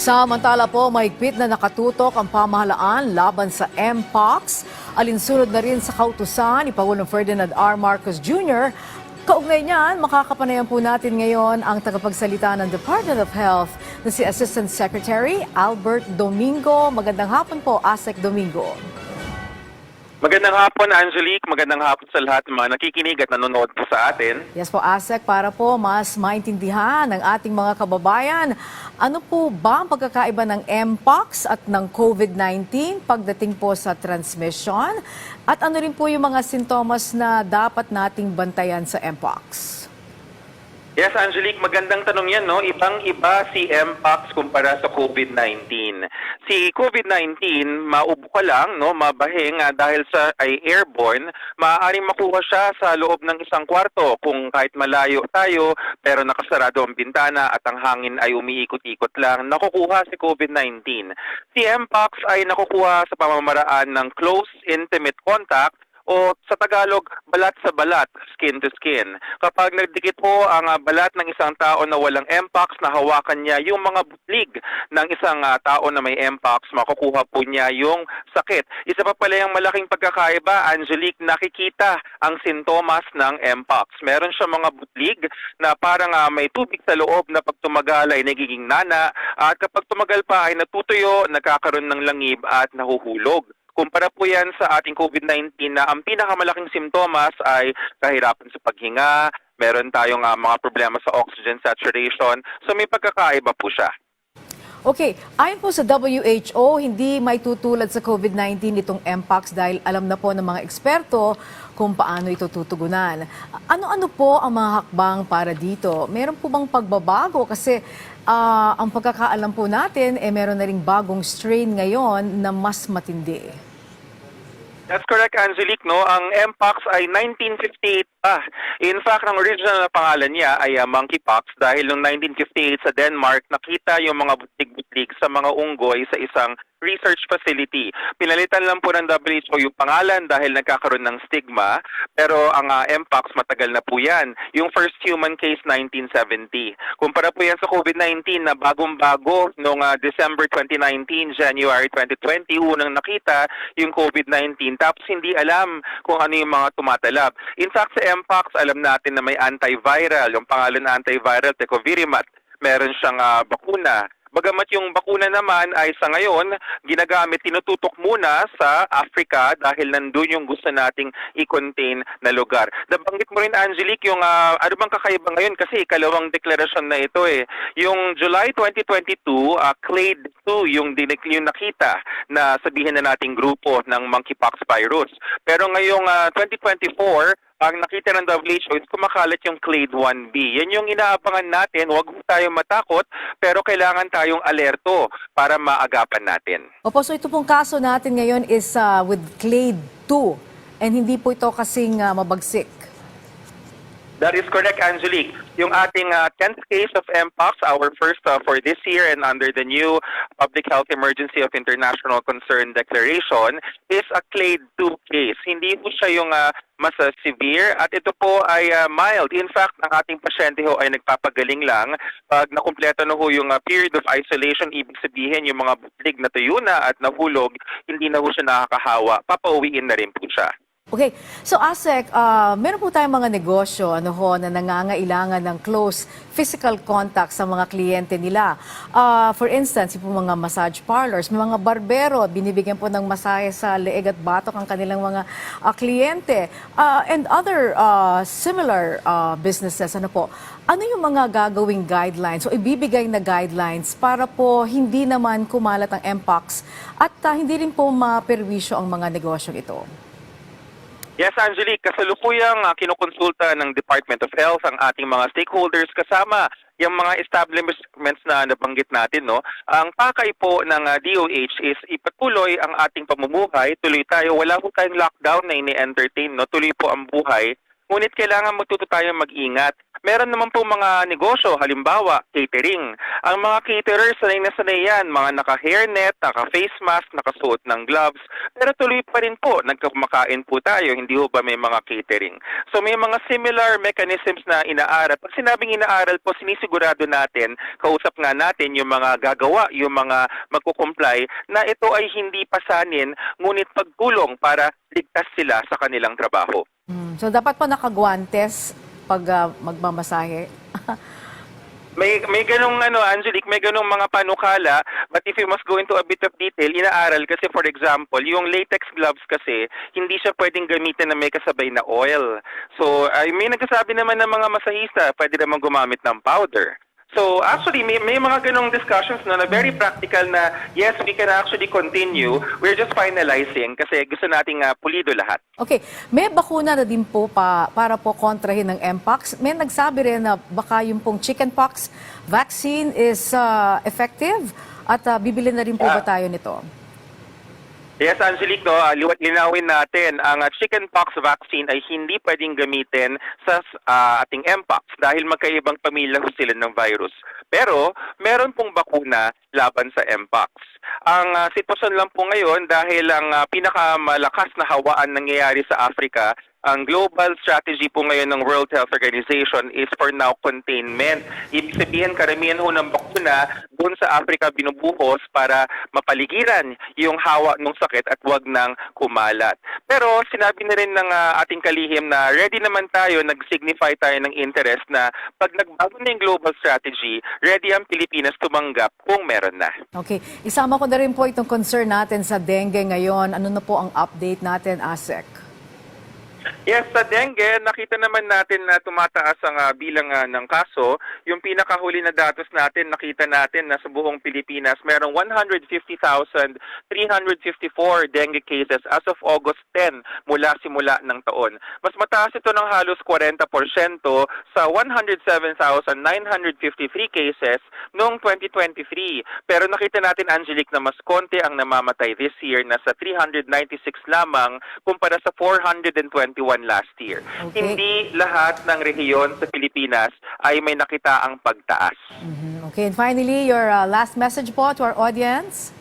Samantala po, mahigpit na nakatutok ang pamahalaan laban sa Mpox. Alinsunod na rin sa kautusan ni Pangulong Ferdinand R. Marcos Jr. Kaugnay niyan, makakapanayan po natin ngayon ang tagapagsalita ng Department of Health na si Assistant Secretary Albert Domingo. Magandang hapon po, Asek Domingo. Magandang hapon, Angelique. Magandang hapon sa lahat ng mga nakikinig at nanonood po sa atin. Yes po, Asek, para po mas maintindihan ng ating mga kababayan, ano po ba ang pagkakaiba ng Mpox at ng COVID-19 pagdating po sa transmission? At ano rin po yung mga sintomas na dapat nating bantayan sa Mpox? Yes, Angelique, magandang tanong yan, no? Ibang-iba si Mpox kumpara sa COVID-19. Si COVID-19, maubo ka lang, no? Mabahing ah, dahil sa ay airborne, maaaring makuha siya sa loob ng isang kwarto kung kahit malayo tayo pero nakasarado ang bintana at ang hangin ay umiikot-ikot lang, nakukuha si COVID-19. Si Mpox ay nakukuha sa pamamaraan ng close, intimate contact o sa Tagalog, balat sa balat, skin to skin. Kapag nagdikit po ang ah, balat ng isang tao na walang Mpox, nahawakan niya yung mga butlig ng isang ah, tao na may Mpox, makukuha po niya yung sakit. Isa pa pala yung malaking pagkakaiba, Angelique, nakikita ang sintomas ng Mpox. Meron siya mga butlig na parang ah, may tubig sa loob na pag tumagal ay nagiging nana at kapag tumagal pa ay natutuyo, nagkakaroon ng langib at nahuhulog. Kumpara po yan sa ating COVID-19 na ang pinakamalaking simptomas ay kahirapan sa paghinga, meron tayong ah, mga problema sa oxygen saturation, so may pagkakaiba po siya. Okay, ayon po sa WHO, hindi may tutulad sa COVID-19 itong Mpox dahil alam na po ng mga eksperto kung paano ito tutugunan. Ano-ano po ang mga hakbang para dito? Meron po bang pagbabago? Kasi ah, ang pagkakaalam po natin, eh, meron na ring bagong strain ngayon na mas matindi. That's correct, Angelique. No? Ang Mpox ay 1958 pa. In fact, ang original na pangalan niya ay ah, monkeypox dahil noong 1958 sa Denmark, nakita yung mga butig-butig sa mga unggoy sa isang research facility. Pinalitan lang po ng WHO yung pangalan dahil nagkakaroon ng stigma, pero ang ah, Mpox matagal na po yan. Yung first human case 1970. Kumpara po yan sa COVID-19 na bagong-bago noong ah, December 2019, January 2020, unang nakita yung COVID-19 tapos hindi alam kung ano yung mga tumatalab. In fact, sa Mpox, alam natin na may antiviral. Yung pangalan na antiviral, Tecovirimat. Meron siyang ah, bakuna. Bagamat yung bakuna naman ay sa ngayon ginagamit, tinututok muna sa Africa dahil nandun yung gusto nating i-contain na lugar. Nabanggit mo rin Angelique yung ah, ano bang kakaiba ngayon kasi ikalawang deklarasyon na ito eh. Yung July 2022, uh, clade 2 yung, dinik- yung nakita na sabihin na nating grupo ng monkeypox virus. Pero ngayong ah, 2024, ang nakita ng WHO is kumakalat yung clade 1B. Yan yung inaabangan natin. Huwag tayong matakot, pero kailangan tayong alerto para maagapan natin. Opo, so ito pong kaso natin ngayon is ah, with clade 2 and hindi po ito kasing ah, mabagsik. That is correct, Angelique. Yung ating uh, 10th case of Mpox, our first uh, for this year and under the new Public Health Emergency of International Concern Declaration, is a clade 2 case. Hindi po siya yung uh, mas uh, severe at ito po ay uh, mild. In fact, ang ating pasyente ho ay nagpapagaling lang. Pag nakumpleto na ho yung uh, period of isolation, ibig sabihin yung mga butlig na tuyo na at nahulog, hindi na ho siya nakakahawa. Papauwiin na rin po siya. Okay, so ASEC, ah, meron po tayong mga negosyo ano ho, na nangangailangan ng close physical contact sa mga kliyente nila. Ah, for instance, yung mga massage parlors, may mga barbero, binibigyan po ng masahe sa leeg at batok ang kanilang mga ah, kliyente. Ah, and other ah, similar ah, businesses, ano po, ano yung mga gagawing guidelines o ibibigay na guidelines para po hindi naman kumalat ang MPOX at ah, hindi rin po maperwisyo ang mga negosyong ito? Yes, Angelique, kasalukuyang uh, kinukonsulta ng Department of Health ang ating mga stakeholders kasama yung mga establishments na nabanggit natin. No? Ang pakay po ng uh, DOH is ipatuloy ang ating pamumuhay, tuloy tayo, wala po tayong lockdown na ini-entertain, no? tuloy po ang buhay. Ngunit kailangan matuto tayong mag-ingat meron naman po mga negosyo, halimbawa, catering. Ang mga caterers, sanay na sanay yan, mga naka-hairnet, naka-face mask, nakasuot ng gloves, pero tuloy pa rin po, nagkamakain po tayo, hindi ho ba may mga catering. So may mga similar mechanisms na inaaral. Pag sinabing inaaral po, sinisigurado natin, kausap nga natin yung mga gagawa, yung mga magkukomply, na ito ay hindi pasanin, ngunit pagtulong para ligtas sila sa kanilang trabaho. Mm, So dapat po nakagwantes pag ah, magmamasahe. May may ganung ano Angelique, may ganung mga panukala, but if you must go into a bit of detail, inaaral kasi for example, yung latex gloves kasi hindi siya pwedeng gamitin na may kasabay na oil. So, ay may nagsasabi naman ng mga masahista, pwede naman gumamit ng powder. So actually may may mga ganong discussions no, na very practical na yes, we can actually continue. We're just finalizing kasi gusto nating ah, pulido lahat. Okay, may bakuna na din po pa, para po kontrahin ng Mpox. May nagsabi rin na baka yung pong chickenpox vaccine is ah, effective at ah, bibili na rin po ba Ah. tayo nito? Yes, Angelique, no, liwat linawin natin, ang uh, chickenpox vaccine ay hindi pwedeng gamitin sa uh, ating Mpox dahil magkaibang pamilya ho sila ng virus. Pero meron pong bakuna laban sa Mpox. Ang uh, sitwasyon lang po ngayon dahil ang uh, pinakamalakas na hawaan nangyayari sa Africa ang global strategy po ngayon ng World Health Organization is for now containment. Ibig sabihin, karamihan ho ng bakuna doon sa Africa binubuhos para mapaligiran yung hawa ng sakit at wag nang kumalat. Pero sinabi na rin ng ah, ating kalihim na ready naman tayo, nag-signify tayo ng interest na pag nagbago na yung global strategy, ready ang Pilipinas tumanggap kung meron na. Okay, isama ko na rin po itong concern natin sa dengue ngayon. Ano na po ang update natin, ASEC? Yes, sa dengue, nakita naman natin na tumataas ang ah, bilang ah, ng kaso. Yung pinakahuli na datos natin, nakita natin na sa buong Pilipinas, merong 150,354 dengue cases as of August 10 mula simula ng taon. Mas mataas ito ng halos 40% sa 107,953 cases noong 2023. Pero nakita natin, Angelique, na mas konti ang namamatay this year na sa 396 lamang kumpara sa 421 last year. Okay. Hindi lahat ng rehiyon sa Pilipinas ay may nakita ang pagtaas. Mhm. Okay, and finally, your uh, last message po to our audience?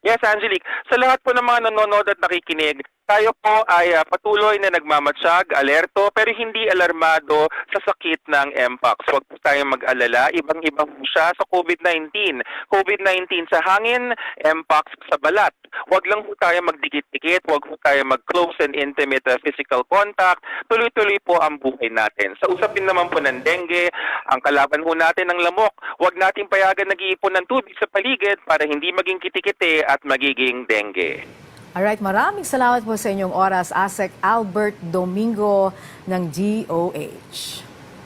Yes, Angelique. Sa lahat po ng mga nanonood at nakikinig, tayo po ay ah, patuloy na nagmamatsyag, alerto, pero hindi alarmado sa sakit ng Mpox. Huwag po tayong mag-alala. Ibang-iba po siya sa COVID-19. COVID-19 sa hangin, Mpox sa balat. Huwag lang po tayo magdikit-dikit, huwag po tayo mag-close and intimate ah, physical contact. Tuloy-tuloy po ang buhay natin. Sa usapin naman po ng dengue, ang kalaban po natin ng lamok, huwag nating payagan nag-iipon ng tubig sa paligid para hindi maging kitikite at magiging dengue. Alright, maraming salamat po sa inyong oras, ASEC Albert Domingo ng DOH.